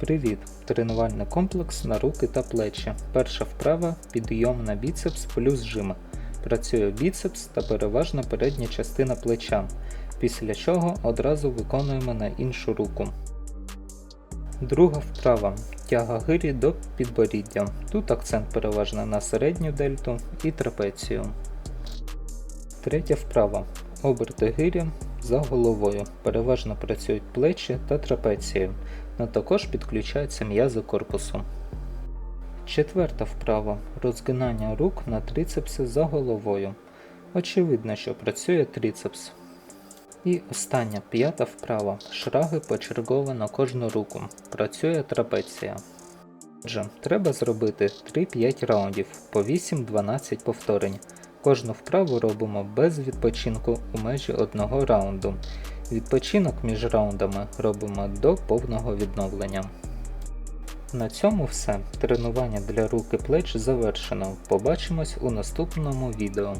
Привіт! Тренувальний комплекс на руки та плечі. Перша вправа підйом на біцепс плюс жим. Працює біцепс та переважно передня частина плеча, після чого одразу виконуємо на іншу руку. Друга вправа тяга гирі до підборіддя. Тут акцент переважно на середню дельту і трапецію. Третя вправа оберти гирі за головою. Переважно працюють плечі та трапеції, але також підключаються м'язи корпусу. Четверта вправа розгинання рук на трицепси за головою. Очевидно, що працює трицепс. І остання п'ята вправа. Шраги почергово на кожну руку. Працює трапеція. Отже, треба зробити 3-5 раундів по 8-12 повторень. Кожну вправу робимо без відпочинку у межі одного раунду. Відпочинок між раундами робимо до повного відновлення. На цьому все. Тренування для рук і плеч завершено. Побачимось у наступному відео.